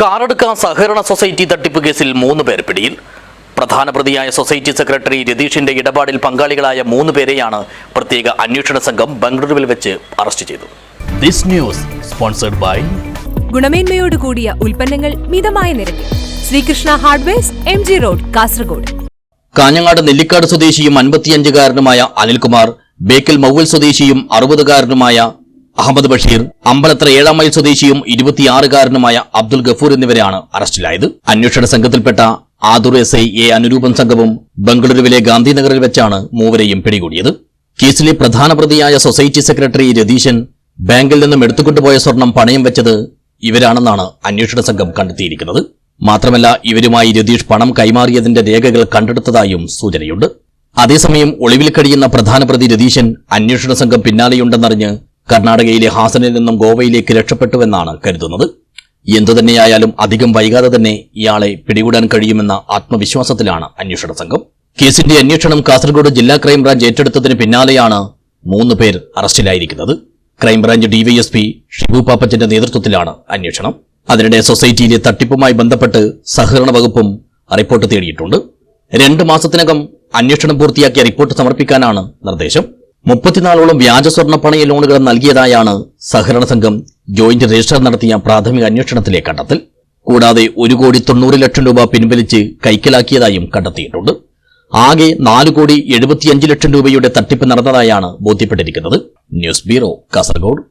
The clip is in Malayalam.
കാറടുക്ക സഹകരണ സൊസൈറ്റി തട്ടിപ്പ് കേസിൽ മൂന്ന് പേർ പിടിയിൽ. പ്രധാന പ്രതിയായ സൊസൈറ്റി സെക്രട്ടറി രതീഷിന്റെ ഇടപാടിൽ പങ്കാളികളായ മൂന്ന് പേരെയാണ് പ്രത്യേക അന്വേഷണ സംഘം ബംഗളൂരുവിൽ വെച്ച് അറസ്റ്റ് ചെയ്തു ദിസ് ന്യൂസ് സ്പോൺസർഡ് ബൈ ഗുണമേന്മയോട് കൂടിയ ഉൽപ്പന്നങ്ങൾ മിതമായ നിരക്കിൽ. Sreekrishna hardwares M G road Kasaragod. Kanhangad Nellikkad സ്വദേശിയും അൻപത്തിയഞ്ചുകാരനുമായ അനിൽകുമാർ ബേക്കൽ മൗവൽ സ്വദേശിയും അറുപതുകാരനുമായ അഹമ്മദ് ബഷീർ അമ്പലത്ര ഏഴാം മൈൽ സ്വദേശിയും ഇരുപത്തിയാറുകാരനുമായ അബ്ദുൽ ഗഫൂർ എന്നിവരെയാണ് അറസ്റ്റിലായത്. അന്വേഷണ സംഘത്തിൽപ്പെട്ട Adur S I A Anuroopan സംഘവും ബംഗളൂരുവിലെ ഗാന്ധിനഗറിൽ വെച്ചാണ് മൂവരെയും പിടികൂടിയത്. കേസിലെ പ്രധാന പ്രതിയായ സൊസൈറ്റി സെക്രട്ടറി രതീശൻ ബാങ്കിൽ നിന്നും എടുത്തുകൊണ്ടുപോയ സ്വർണം പണയം വെച്ചത് ഇവരാണെന്നാണ് അന്വേഷണ സംഘം കണ്ടെത്തിയിരിക്കുന്നത്. മാത്രമല്ല ഇവരുമായി രതീഷ് പണം കൈമാറിയതിന്റെ രേഖകൾ കണ്ടെടുത്തതായും സൂചനയുണ്ട്. അതേസമയം ഒളിവിൽ കഴിയുന്ന പ്രധാന പ്രതി രതീശൻ അന്വേഷണ സംഘം പിന്നാലെയുണ്ടെന്നറിഞ്ഞ് കർണാടകയിലെ ഹാസനിൽ നിന്നും ഗോവയിലേക്ക് രക്ഷപ്പെട്ടുവെന്നാണ് കരുതുന്നത്. എന്തുതന്നെയായാലും അധികം വൈകാതെ തന്നെ ഇയാളെ പിടികൂടാൻ കഴിയുമെന്ന ആത്മവിശ്വാസത്തിലാണ് അന്വേഷണ സംഘം. കേസിന്റെ അന്വേഷണം കാസർഗോഡ് ജില്ലാ ക്രൈംബ്രാഞ്ച് ഏറ്റെടുത്തതിന് പിന്നാലെയാണ് മൂന്ന് പേർ അറസ്റ്റിലായിരിക്കുന്നത്. ക്രൈംബ്രാഞ്ച് ഡിവൈഎസ്പി ഷിബു പാപ്പച്ചന്റെ നേതൃത്വത്തിലാണ് അന്വേഷണം. അതിനിടെ സൊസൈറ്റിയിലെ തട്ടിപ്പുമായി ബന്ധപ്പെട്ട് സഹകരണ വകുപ്പും റിപ്പോർട്ട് തേടിയിട്ടുണ്ട്. രണ്ട് മാസത്തിനകം അന്വേഷണം പൂർത്തിയാക്കിയ റിപ്പോർട്ട് സമർപ്പിക്കാനാണ് നിർദ്ദേശം. മുപ്പത്തിനാലോളം വ്യാജ സ്വർണ പണയ ലോണുകൾ നൽകിയതായാണ് സഹകരണ സംഘം ജോയിന്റ് രജിസ്റ്റർ നടത്തിയ പ്രാഥമിക അന്വേഷണത്തിലെ കണ്ടെത്തൽ. കൂടാതെ ഒരു കോടി തൊണ്ണൂറ് ലക്ഷം രൂപ പിൻവലിച്ച് കൈക്കലാക്കിയതായും കണ്ടെത്തിയിട്ടുണ്ട്. ആകെ നാല് കോടി എഴുപത്തിയഞ്ച് ലക്ഷം രൂപയുടെ തട്ടിപ്പ് നടന്നതായാണ് ബോധ്യപ്പെട്ടിരിക്കുന്നത്. News bureau Kasaragod.